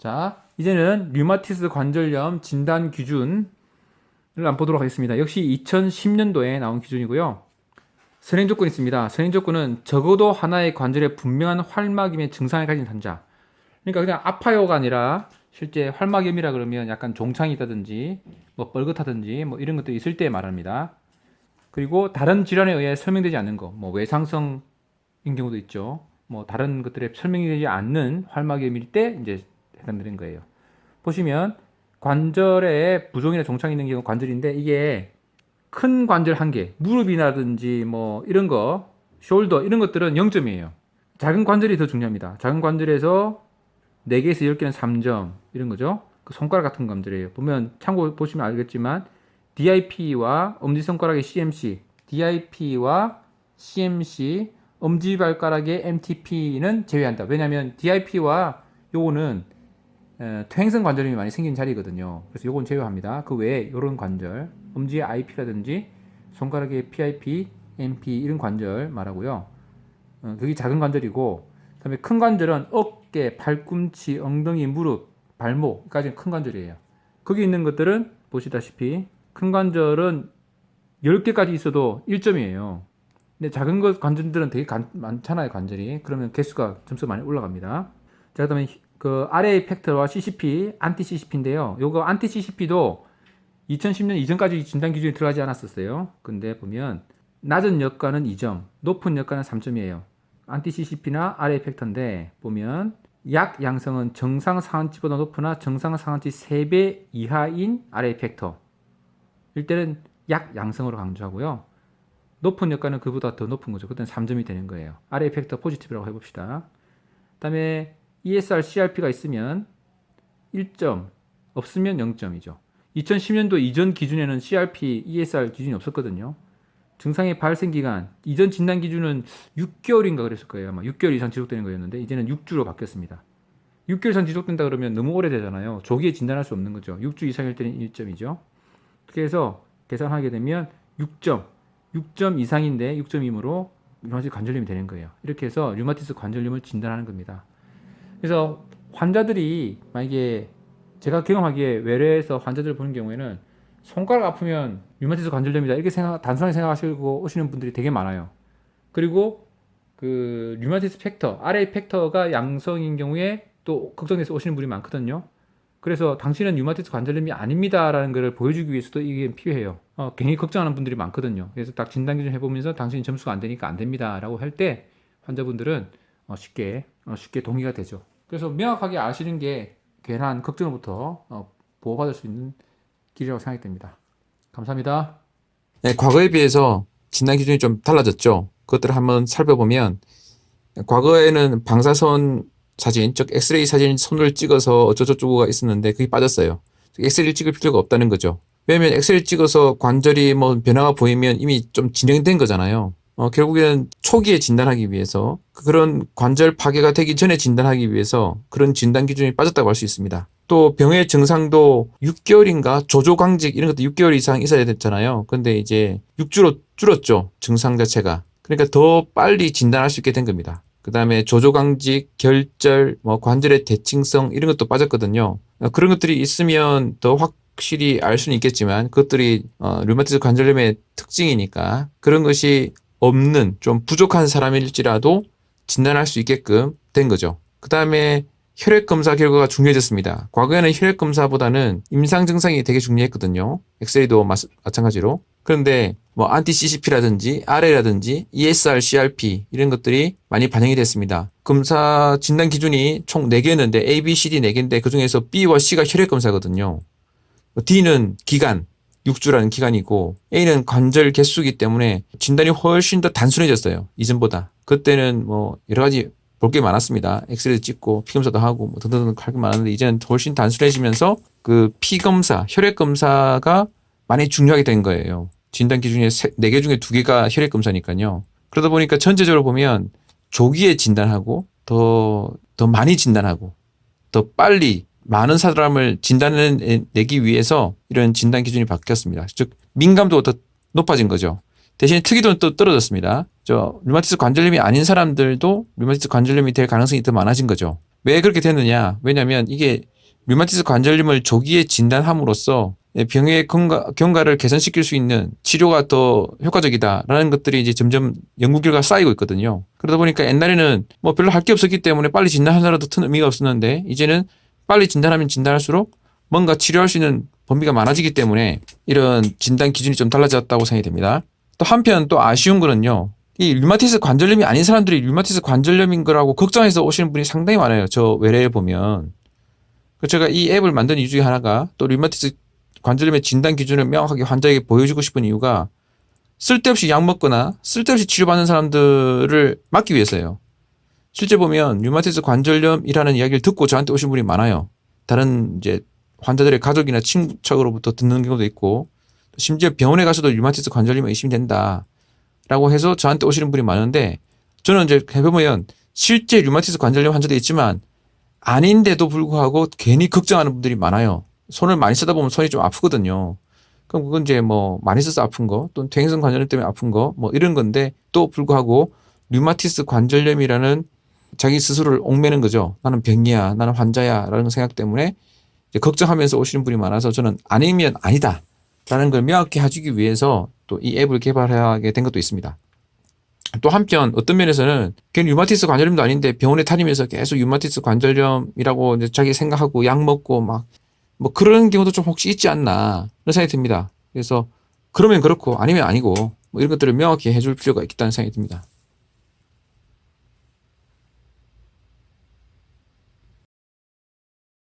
자, 이제는 류마티스 관절염 진단 기준을 한번 보도록 하겠습니다. 역시 2010년도에 나온 기준이고요. 선행 조건이 있습니다. 선행 조건은 적어도 하나의 관절에 분명한 활막염의 증상을 가진 환자. 그러니까 그냥 아파요가 아니라 실제 활막염이라 그러면 약간 종창이 있다든지 뭐 뻘긋하든지 뭐 이런 것들이 있을 때 말합니다. 그리고 다른 질환에 의해 설명되지 않는 거, 뭐 외상성인 경우도 있죠. 뭐 다른 것들에 설명이 되지 않는 활막염일 때 이제 해당되는 거예요. 보시면 관절에 부종이나 종창이 있는 경우 관절인데 이게 큰 관절 한 개, 무릎이라든지 뭐 이런 거, 숄더 이런 것들은 0점이에요. 작은 관절이 더 중요합니다. 작은 관절에서 4개에서 10개는 3점 이런 거죠. 그 손가락 같은 관절이에요. 보면 참고 보시면 알겠지만 DIP와 엄지손가락의 CMC, DIP와 CMC, 엄지발가락의 MTP는 제외한다. 왜냐하면 DIP와 요거는 에, 퇴행성 관절염이 많이 생긴 자리거든요. 그래서 요건 제외합니다. 그 외에 이런 관절, 엄지의 IP라든지 손가락의 PIP, MP 이런 관절 말하고요. 어, 그게 작은 관절이고, 그다음에 큰 관절은 어깨, 팔꿈치, 엉덩이, 무릎, 발목까지 큰 관절이에요. 거기 있는 것들은 보시다시피 큰 관절은 10개까지 있어도 1점이에요. 근데 작은 것 관절들은 되게 간- 많잖아요, 관절이. 그러면 개수가 점수 많이 올라갑니다. 자, 그다음에 그 RA 팩터와 CCP, 안티 CCP인데요. 요거 안티 CCP도 2010년 이전까지 진단 기준에 들어가지 않았었어요. 근데 보면 낮은 여가는 2점, 높은 여가는 3점이에요. 안티 CCP나 RA 팩터인데 보면 약 양성은 정상 상한치보다 높으나 정상 상한치 3배 이하인 RA 팩터. 일 때는 약 양성으로 강조하고요. 높은 여가는 그보다 더 높은 거죠. 그때는 3점이 되는 거예요. RA 팩터 포지티브라고 해봅시다. 그 다음에 ESR, CRP가 있으면 1점, 없으면 0점이죠. 2010년도 이전 기준에는 CRP, ESR 기준이 없었거든요. 증상의 발생 기간, 이전 진단 기준은 6개월인가 그랬을 거예요. 아마 6개월 이상 지속되는 거였는데 이제는 6주로 바뀌었습니다. 6개월 이상 지속된다 그러면 너무 오래되잖아요. 조기에 진단할 수 없는 거죠. 6주 이상일 때는 1점이죠. 그렇게 해서 계산하게 되면 6점, 6점 이상인데 6점이므로 류마티스 관절염이 되는 거예요. 이렇게 해서 류마티스 관절염을 진단하는 겁니다. 그래서 환자들이 만약에 제가 경험하기에 외래에서 환자들을 보는 경우에는 손가락 아프면 류마티스 관절염이다 이렇게 생각 단순하게 생각하시고 오시는 분들이 되게 많아요. 그리고 그 류마티스 팩터, RA 팩터가 양성인 경우에 또 걱정돼서 오시는 분이 많거든요. 그래서 당신은 류마티스 관절염이 아닙니다라는 것을 보여주기 위해서도 이게 필요해요. 어, 괜히 걱정하는 분들이 많거든요. 그래서 딱 진단 기준 해보면서 당신 점수가 안 되니까 안 됩니다라고 할 때 환자분들은 어, 쉽게 어, 쉽게 동의가 되죠. 그래서 명확하게 아시는 게 괜한 걱정으로부터 어, 보호받을 수 있는 길이라고 생각이 됩니다. 감사합니다. 네, 과거에 비해서 진단 기준이 좀 달라졌죠. 그것들을 한번 살펴보면 과거에는 방사선 사진, 즉 엑스레이 사진 손을 찍어서 어쩌고저쩌고가 있었는데 그게 빠졌어요. 엑스레이를 찍을 필요가 없다는 거죠. 왜냐면 엑스레이 찍어서 관절이 뭐 변화가 보이면 이미 좀 진행된 거잖아요. 어, 결국에는 초기에 진단하기 위해서 그런 관절 파괴가 되기 전에 진단하기 위해서 그런 진단 기준이 빠졌다고 할 수 있습니다. 또 병의 증상도 6개월인가 조조강직 이런 것도 6개월 이상 있어야 됐잖아요. 근데 이제 6주로 줄었죠. 증상 자체가. 그러니까 더 빨리 진단할 수 있게 된 겁니다. 그 다음에 조조강직, 결절, 뭐 관절의 대칭성 이런 것도 빠졌거든요. 어, 그런 것들이 있으면 더 확실히 알 수는 있겠지만 그것들이 어, 류마티스 관절염의 특징이니까 그런 것이 없는 좀 부족한 사람일지라도 진단할 수 있게끔 된 거죠. 그 다음에 혈액 검사 결과가 중요해졌습니다. 과거에는 혈액 검사보다는 임상 증상이 되게 중요했거든요. 엑스레이도 마, 마찬가지로. 그런데 뭐 안티 CCP라든지 RA라든지 ESR, CRP 이런 것들이 많이 반영이 됐습니다. 검사 진단 기준이 총 4개였는데 A, B, C, D 4개인데 그 중에서 B와 C가 혈액 검사거든요. D는 기간, 6주라는 기간이고 A는 관절 개수이기 때문에 진단이 훨씬 더 단순해졌어요. 이전보다. 그때는 뭐 여러 가지 볼 게 많았습니다. 엑스레이 찍고 피 검사도 하고 뭐 등등등 할게 많았는데 이제는 훨씬 단순해지면서 그 피 검사, 혈액 검사가 많이 중요하게 된 거예요. 진단 기준이 4개 중에 2개가 혈액 검사니까요. 그러다 보니까 전체적으로 보면 조기에 진단하고 더, 더 많이 진단하고 더 빨리 많은 사람을 진단해내기 위해서 이런 진단 기준이 바뀌었습니다. 즉, 민감도가 더 높아진 거죠. 대신에 특이도는 또 떨어졌습니다. 저, 류마티스 관절염이 아닌 사람들도 류마티스 관절염이 될 가능성이 더 많아진 거죠. 왜 그렇게 됐느냐? 왜냐면 이게 류마티스 관절염을 조기에 진단함으로써 예, 병의 경과, 경과 를 개선시킬 수 있는 치료가 더 효과적이다라는 것들이 이제 점점 연구 결과가 쌓이고 있거든요. 그러다 보니까 옛날에는 뭐 별로 할 게 없었기 때문에 빨리 진단하느라도 큰 의미가 없었는데 이제는 빨리 진단하면 진단할수록 뭔가 치료할 수 있는 범위가 많아지기 때문에 이런 진단 기준이 좀 달라졌다고 생각이 됩니다. 또 한편 또 아쉬운 거는요. 이 류마티스 관절염이 아닌 사람들이 류마티스 관절염인 거라고 걱정해서 오시는 분이 상당히 많아요. 저 외래에 보면. 그 제가 이 앱을 만든 이유 중에 하나가 또 류마티스 관절염의 진단 기준을 명확하게 환자에게 보여주고 싶은 이유가 쓸데없이 약 먹거나 쓸데없이 치료받는 사람들을 막기 위해서예요. 실제 보면 류마티스 관절염이라는 이야기를 듣고 저한테 오신 분이 많아요. 다른 이제 환자들의 가족이나 친구 척으로부터 듣는 경우도 있고 심지어 병원에 가서도 류마티스 관절염이 의심이 된다. 라고 해서 저한테 오시는 분이 많은데 저는 이제 해보면 실제 류마티스 관절염 환자도 있지만 아닌데도 불구하고 괜히 걱정하는 분들이 많아요. 손을 많이 쓰다 보면 손이 좀 아프거든요. 그럼 그건 이제 뭐 많이 써서 아픈 거 또는 퇴행성 관절염 때문에 아픈 거 뭐 이런 건데 또 불구하고 류마티스 관절염이라는 자기 스스로를 옥매는 거죠. 나는 병이야, 나는 환자야 라는 생각 때문에 걱정하면서 오시는 분이 많아서 저는 아니면 아니다. 라는 걸 명확히 해주기 위해서 또 이 앱을 개발하게 된 것도 있습니다. 또 한편 어떤 면에서는 걔는 류마티스 관절염도 아닌데 병원에 다니면서 계속 류마티스 관절염이라고 이제 자기 생각하고 약 먹고 막 뭐 그런 경우도 좀 혹시 있지 않나 그런 생각이 듭니다. 그래서 그러면 그렇고 아니면 아니고 뭐 이런 것들을 명확히 해줄 필요가 있다는 생각이 듭니다.